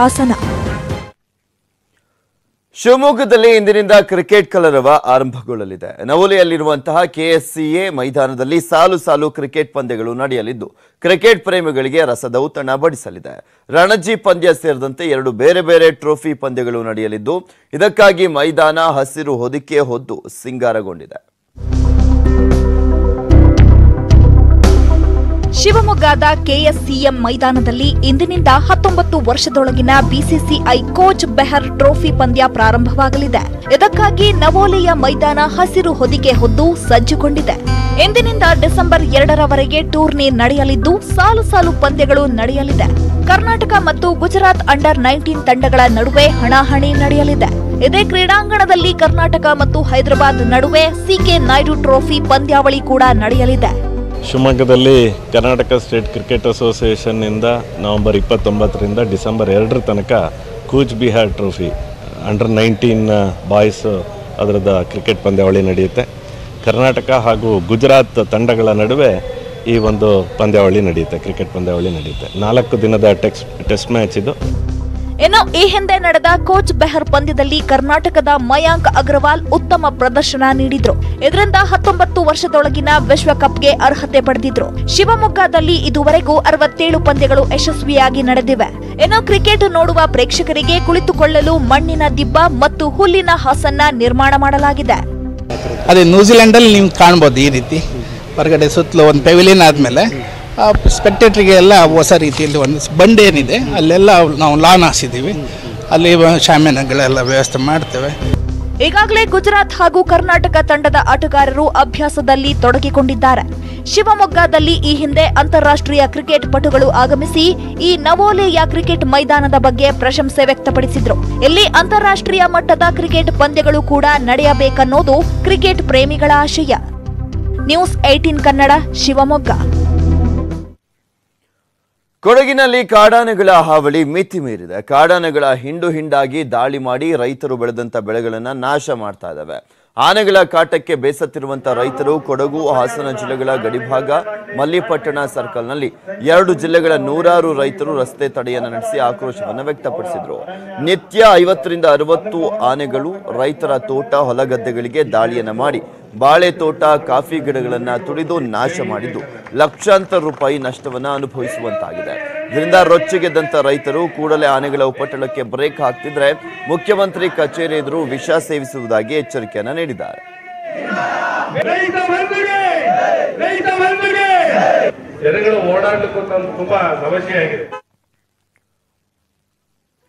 ಹಾಸನ. ಶಿವಮೊಗ್ಗದಲ್ಲಿ ಇಂದಿನಿಂದ ಕ್ರಿಕೆಟ್ ಕಲರವ ಆರಂಭಗೊಳ್ಳಲಿದೆ. ನವೋಲಿಯಲ್ಲಿರುವಂತಹ ಕೆಎಸ್ಸಿಎ ಮೈದಾನದಲ್ಲಿ ಸಾಲು ಸಾಲು ಕ್ರಿಕೆಟ್ ಪಂದ್ಯಗಳು ನಡೆಯಲಿದ್ದು, ಕ್ರಿಕೆಟ್ ಪ್ರೇಮಿಗಳಿಗೆ ರಸದೌತಣ ಬಡಿಸಲಿದೆ ರಣಜಿ ಪಂದ್ಯ ಸೇರಿದಂತೆ ಎರಡು ಬೇರೆ ಬೇರೆ ಟ್ರೋಫಿ ಪಂದ್ಯಗಳು ನಡೆಯಲಿದ್ದು, ಇದಕ್ಕಾಗಿ ಮೈದಾನ ಹಸಿರು ಹೊದಿಕೆ ಹೊದ್ದು ಸಿಂಗಾರಗೊಂಡಿದೆ. ಶಿವಮೊಗ್ಗದ ಕೆಎಸ್ಸಿಎಂ ಮೈದಾನದಲ್ಲಿ ಇಂದಿನಿಂದ ಹತ್ತೊಂಬತ್ತು ವರ್ಷದೊಳಗಿನ ಬಿಸಿಸಿಐ ಕೋಚ್ ಬೆಹರ್ ಟ್ರೋಫಿ ಪಂದ್ಯ ಪ್ರಾರಂಭವಾಗಲಿದೆ. ಇದಕ್ಕಾಗಿ ನವೋಲಿಯ ಮೈದಾನ ಹಸಿರು ಹೊದಿಕೆ ಹೊದ್ದು ಸಜ್ಜುಗೊಂಡಿದೆ. ಇಂದಿನಿಂದ ಡಿಸೆಂಬರ್ ಎರಡರವರೆಗೆ ಟೂರ್ನಿ ನಡೆಯಲಿದ್ದು ಸಾಲು ಸಾಲು ಪಂದ್ಯಗಳು ನಡೆಯಲಿದೆ. ಕರ್ನಾಟಕ ಮತ್ತು ಗುಜರಾತ್ ಅಂಡರ್ ನೈನ್ಟೀನ್ ತಂಡಗಳ ನಡುವೆ ಹಣಾಹಣಿ ನಡೆಯಲಿದೆ. ಇದೇ ಕ್ರೀಡಾಂಗಣದಲ್ಲಿ ಕರ್ನಾಟಕ ಮತ್ತು ಹೈದರಾಬಾದ್ ನಡುವೆ ಸಿಕೆ ನಾಯ್ಡು ಟ್ರೋಫಿ ಪಂದ್ಯಾವಳಿ ಕೂಡ ನಡೆಯಲಿದೆ. ಶಿವಮೊಗ್ಗದಲ್ಲಿ ಕರ್ನಾಟಕ ಸ್ಟೇಟ್ ಕ್ರಿಕೆಟ್ ಅಸೋಸಿಯೇಷನ್ನಿಂದ ನವೆಂಬರ್ ಇಪ್ಪತ್ತೊಂಬತ್ತರಿಂದ ಡಿಸೆಂಬರ್ ಎರಡರ ತನಕ Cooch Behar trophy under nineteen boys ಅದರದ ಕ್ರಿಕೆಟ್ ಪಂದ್ಯಾವಳಿ ನಡೆಯುತ್ತೆ. ಕರ್ನಾಟಕ ಹಾಗೂ ಗುಜರಾತ್ ತಂಡಗಳ ನಡುವೆ ಈ ಒಂದು ಪಂದ್ಯಾವಳಿ ನಡೆಯುತ್ತೆ ಕ್ರಿಕೆಟ್ ಪಂದ್ಯಾವಳಿ ನಡೆಯುತ್ತೆ. ನಾಲ್ಕು ದಿನದ ಟೆಕ್ಸ್ ಟೆಸ್ಟ್ ಮ್ಯಾಚ್ ಇದು. ಇನ್ನು ಈ ಹಿಂದೆ ನಡೆದ ಕೋಚ್ ಬೆಹರ್ ಪಂದ್ಯದಲ್ಲಿ ಕರ್ನಾಟಕದ ಮಯಾಂಕ್ ಅಗ್ರವಾಲ್ ಉತ್ತಮ ಪ್ರದರ್ಶನ ನೀಡಿದ್ರು. ಇದರಿಂದ ಹತ್ತೊಂಬತ್ತು ವರ್ಷದೊಳಗಿನ ವಿಶ್ವಕಪ್ಗೆ ಅರ್ಹತೆ ಪಡೆದಿದ್ರು. ಶಿವಮೊಗ್ಗದಲ್ಲಿ ಇದುವರೆಗೂ ಅರವತ್ತೇಳು ಪಂದ್ಯಗಳು ಯಶಸ್ವಿಯಾಗಿ ನಡೆದಿವೆ. ಇನ್ನು ಕ್ರಿಕೆಟ್ ನೋಡುವ ಪ್ರೇಕ್ಷಕರಿಗೆ ಕುಳಿತುಕೊಳ್ಳಲು ಮಣ್ಣಿನ ದಿಬ್ಬ ಮತ್ತು ಹುಲ್ಲಿನ ಹಾಸನ್ನ ನಿರ್ಮಾಣ ಮಾಡಲಾಗಿದೆ. ಅದೇ ನ್ಯೂಜಿಲೆಂಡ್ ಅಲ್ಲಿ ನೀವು ಕಾಣ್ಬೋದು ಈ ರೀತಿ. ಹೊರಗಡೆ ಸುತ್ತಲೂ ಒಂದು ಪೆವಿಲಿನ್ ಆದಮೇಲೆ ಸ್ಪೆಕ್ಟೇಟ್ರಿಗೆ ಎಲ್ಲ ಹೊಸ ರೀತಿಯಲ್ಲಿ ಒಂದು ಬಂಡೆ ಏನಿದೆ, ಅಲ್ಲೆಲ್ಲ ನಾವು ಲಾನ್ ಹಾಸಿದ್ದೀವಿ. ಅಲ್ಲಿ ಶಾಮಿಯಾನಗಳೆಲ್ಲ ವ್ಯವಸ್ಥೆ ಮಾಡ್ತೇವೆ. ಈಗಾಗಲೇ ಗುಜರಾತ್ ಹಾಗೂ ಕರ್ನಾಟಕ ತಂಡದ ಆಟಗಾರರು ಅಭ್ಯಾಸದಲ್ಲಿ ತೊಡಗಿಕೊಂಡಿದ್ದಾರೆ. ಶಿವಮೊಗ್ಗದಲ್ಲಿ ಈ ಹಿಂದೆ ಅಂತಾರಾಷ್ಟ್ರೀಯ ಕ್ರಿಕೆಟ್ ಪಟುಗಳು ಆಗಮಿಸಿ ಈ ನವೋಲೆಯ ಕ್ರಿಕೆಟ್ ಮೈದಾನದ ಬಗ್ಗೆ ಪ್ರಶಂಸೆ ವ್ಯಕ್ತಪಡಿಸಿದ್ರು. ಇಲ್ಲಿ ಅಂತಾರಾಷ್ಟ್ರೀಯ ಮಟ್ಟದ ಕ್ರಿಕೆಟ್ ಪಂದ್ಯಗಳು ಕೂಡ ನಡೆಯಬೇಕನ್ನೋದು ಕ್ರಿಕೆಟ್ ಪ್ರೇಮಿಗಳ ಆಶಯ. News eighteen Kannada, Shivamogga. ಕೊಡಗಿನಲ್ಲಿ ಕಾಡಾನೆಗಳ ಹಾವಳಿ ಮಿತಿ ಮೀರಿದೆ. ಕಾಡಾನೆಗಳ ಹಿಂಡು ಹಿಂಡಾಗಿ ದಾಳಿ ಮಾಡಿ ರೈತರು ಬೆಳೆದಂಥ ಬೆಳೆಗಳನ್ನು ನಾಶ ಮಾಡ್ತಾ ಇದ್ದಾವೆ ಆನೆಗಳ ಕಾಟಕ್ಕೆ ಬೇಸತ್ತಿರುವಂತಹ ರೈತರು ಕೊಡಗು, ಹಾಸನ ಜಿಲ್ಲೆಗಳ ಗಡಿಭಾಗ, ಮಲ್ಲಿಪಟ್ಟಣ ಸರ್ಕಲ್ನಲ್ಲಿ ಎರಡು ಜಿಲ್ಲೆಗಳ ನೂರಾರು ರೈತರು ರಸ್ತೆ ತಡೆಯನ್ನ ನಡೆಸಿ ಆಕ್ರೋಶವನ್ನು ವ್ಯಕ್ತಪಡಿಸಿದರು. ನಿತ್ಯ ಐವತ್ತರಿಂದ ಅರವತ್ತು ಆನೆಗಳು ರೈತರ ತೋಟ, ಹೊಲಗದ್ದೆಗಳಿಗೆ ದಾಳಿಯನ್ನು ಮಾಡಿ ಬಾಳೆ ತೋಟ, ಕಾಫಿ ಗಿಡಗಳನ್ನು ತುಳಿದು ನಾಶ ಮಾಡಿದ್ದು ಲಕ್ಷಾಂತರ ರೂಪಾಯಿ ನಷ್ಟವನ್ನು ಅನುಭವಿಸುವಂತಾಗಿದೆ. ಇದರಿಂದ ರೊಚ್ಚಿಗೆದ್ದಂಥ ರೈತರು ಕೂಡಲೇ ಆನೆಗಳ ಉಪಟಳಕ್ಕೆ ಬ್ರೇಕ್ ಹಾಕ್ತಿದ್ರೆ ಮುಖ್ಯಮಂತ್ರಿ ಕಚೇರಿ ಎದುರು ವಿಷ ಸೇವಿಸುವುದಾಗಿ ಎಚ್ಚರಿಕೆಯನ್ನು ನೀಡಿದ್ದಾರೆ. ಜನಗಳು ತುಂಬಾ ಸಮಸ್ಯೆ ಆಗಿದೆ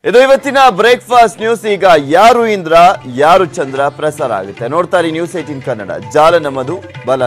ಇದು ಇವತ್ತಿನ ಬ್ರೇಕ್ಫಾಸ್ಟ್ ನ್ಯೂಸ್. ಈಗ ಯಾರು ಇಂದ್ರ ಯಾರು ಚಂದ್ರ ಪ್ರಸಾರ ಆಗುತ್ತೆ. ನೋಡ್ತಾರೆ ನ್ಯೂಸ್ ಏಟಿನ್ ಕನ್ನಡ. ಜಾಲ ನಮ್ಮದು ಬಲ